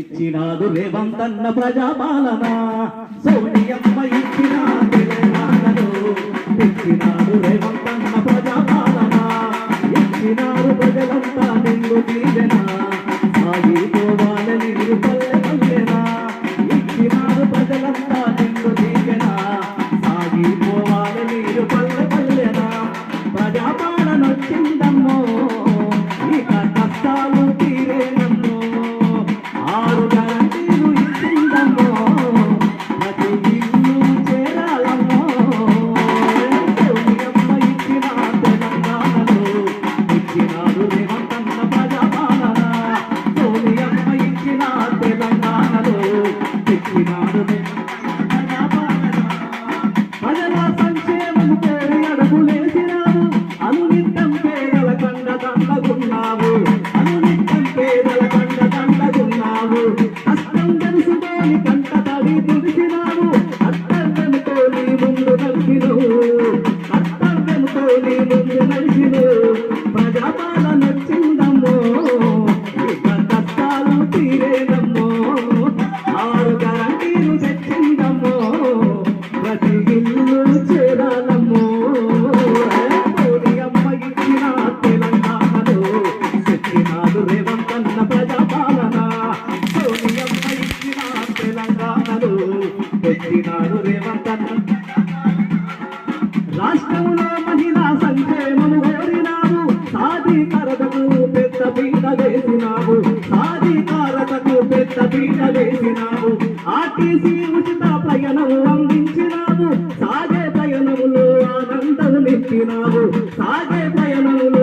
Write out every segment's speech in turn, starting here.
ఇచ్చినాడు రేవంతన్న ప్రజాపాలన. సోనియమ్మ ఇచ్చిన తెలంగాణలో ఇచ్చినాడు రేవంతన్న ప్రజాపాలన. ఇచ్చినారు ప్రజలంతా నిన్ను దీవెన. తెచ్చినాడు రేవంతన్న రాష్ట్రంలో మహిళా సంక్షేమము కోరినావు సాధికారతకు పెద్ద పీట వేసినావు సాధికారతకు పెద్ద పీట వేసినావు ఆర్టీసీ ఉచిత ప్రయాణం అందించినావు సాగే ప్రయాణములు ఆనందం నింపినావు సాగే ప్రయాణములు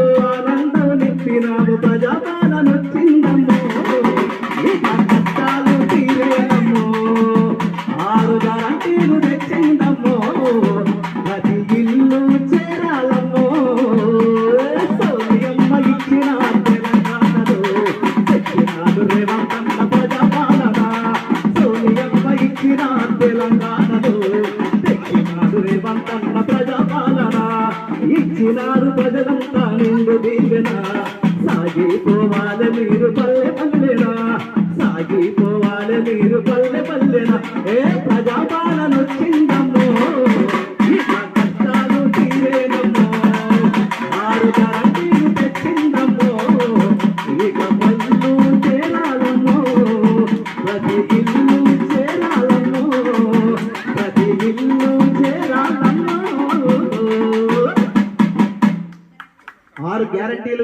తెచ్చినా తెలంగాణలో తెచ్చినాడు రేవంతన్న ప్రజాపాలన. ఇచ్చినాడు ప్రజలంతా నిండు దీవెన. సాగిపోవాలి పల్లె పల్లెన. సాగిపోవాలి మీరు పల్లె పల్లెన. ఏ ప్రజాపాలన వచ్చిందమ్మో కష్టాలు తీరేనమ్మో. ఆరు ఇక పళ్ళు చేరాలమ్మో. guarantee